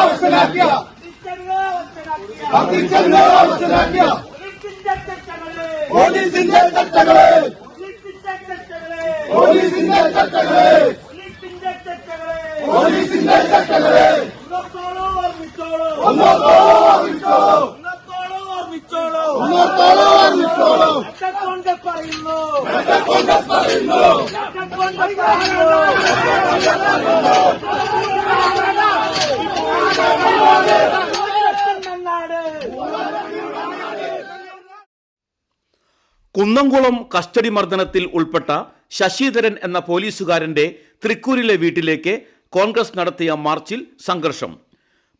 അവസ്ഥനാക്കിയ അവസ്ഥനാക്കിയ പോലീസിന്റെ ചട്ടകളെ പോലീസിന്റെ ചട്ടകളെ പോലീസിന്റെ ചട്ടകളെ ഒന്നോ ഓർമ്മിച്ചോളൂ ഒന്നോത്തോളോ ഓർമ്മിച്ചോളൂ പറയുന്നു. കോൺഗ്രസ് പറയുന്നു. കുന്നംകുളം കസ്റ്റഡി മർദ്ദനത്തിൽ ഉൾപ്പെട്ട ശശിധരൻ എന്ന പോലീസുകാരന്റെ തൃക്കൂരിലെ വീട്ടിലേക്ക് കോൺഗ്രസ് നടത്തിയ മാർച്ചിൽ സംഘർഷം.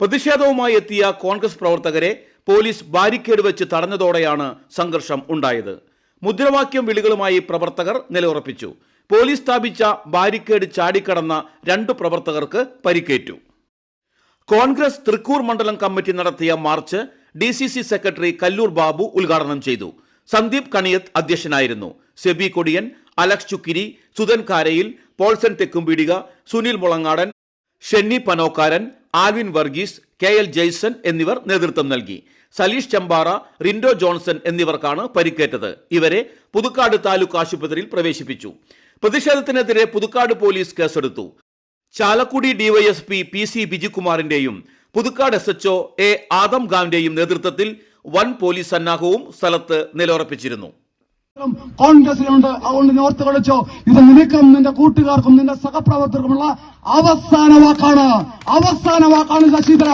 പ്രതിഷേധവുമായി എത്തിയ കോൺഗ്രസ് പ്രവർത്തകരെ പോലീസ് ബാരിക്കേഡ് വെച്ച് തടഞ്ഞതോടെയാണ് സംഘർഷം ഉണ്ടായത്. മുദ്രാവാക്യം വിളികളുമായി പ്രവർത്തകർ നിലയുറപ്പിച്ചു. പോലീസ് സ്ഥാപിച്ച ബാരിക്കേഡ് ചാടിക്കടന്ന രണ്ട് പ്രവർത്തകർക്ക് പരിക്കേറ്റു. കോൺഗ്രസ് തൃക്കൂർ മണ്ഡലം കമ്മിറ്റി നടത്തിയ march D C C secretary Kallur Babu ഉദ്ഘാടനം ചെയ്തു. സന്ദീപ് കണിയത്ത് അധ്യക്ഷനായിരുന്നു. SEBI Kodiyan Alex Chukkiri Sudhan Karayil Paulson Thekkumpeedika Sunil Mulangadan Shenny Panokkaran Alvin Varghese K L Jaison എന്നിവർ നേതൃത്വം നൽകി. സലീഷ് ചമ്പാറ റിൻഡോ ജോൺസൺ എന്നിവർക്കാണ് പരിക്കേറ്റത്. ഇവരെ പുതുക്കാട് താലൂക്ക് ആശുപത്രിയിൽ പ്രവേശിപ്പിച്ചു. പ്രതിഷേധത്തിനെതിരെ പുതുക്കാട് പോലീസ് കേസെടുത്തു. Chalakudy DYSP P C ബിജികുമാറിന്റെയും Puthukkad S HO A Adam ഖാന്റെയും നേതൃത്വത്തിൽ വൻ പോലീസ് സന്നാഹവും സ്ഥലത്ത് നിലയുറപ്പിച്ചിരുന്നു. കോൺഗ്രസിലുണ്ട്. അതുകൊണ്ട് നീ ഓർത്ത് കളിച്ചോ ഇത് നിനക്കും നിന്റെ കൂട്ടുകാർക്കും നിന്റെ സഹപ്രവർത്തകർക്കുമുള്ള അവസാന വാക്കാണ്. അവസാന വാക്കാണ് ശശിധര.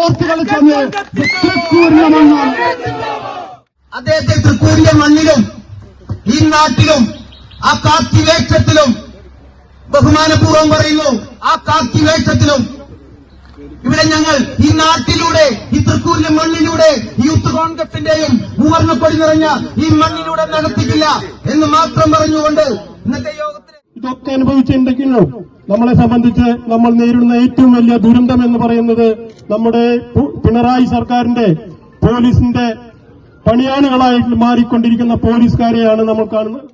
ഓർത്ത് കളിച്ചോ തൃക്കൂരിന്റെ മണ്ണാണ്. അദ്ദേഹത്തെ തൃക്കൂരിന്റെ മണ്ണിലും ഈ നാട്ടിലും ആ കാത്തിവേക്ഷത്തിലും ബഹുമാനപൂർവം പറയുന്നു ആ കാത്തിവേക്ഷത്തിലും ഇവിടെ ഞങ്ങൾ ഈ നാട്ടിലൂടെ ഈ തൃക്കൂരിലെ മണ്ണിലൂടെ യൂത്ത് കോൺഗ്രസിന്റെയും മൂവർണക്കൊടി നിറഞ്ഞ ഈ മണ്ണിലൂടെ നടത്തിക്കില്ല എന്ന് മാത്രം പറഞ്ഞുകൊണ്ട് ഇന്നത്തെ യോഗത്തിൽ ഇതൊക്കെ അനുഭവിച്ചിട്ടുണ്ടെങ്കിലും? നമ്മളെ സംബന്ധിച്ച് നമ്മൾ നേരിടുന്ന ഏറ്റവും വലിയ ദുരന്തം എന്ന് പറയുന്നത് നമ്മുടെ പിണറായി സർക്കാരിന്റെ പോലീസിന്റെ പണിയാളുകളായിട്ട് മാറിക്കൊണ്ടിരിക്കുന്ന പോലീസുകാരെയാണ് നമ്മൾ കാണുന്നത്.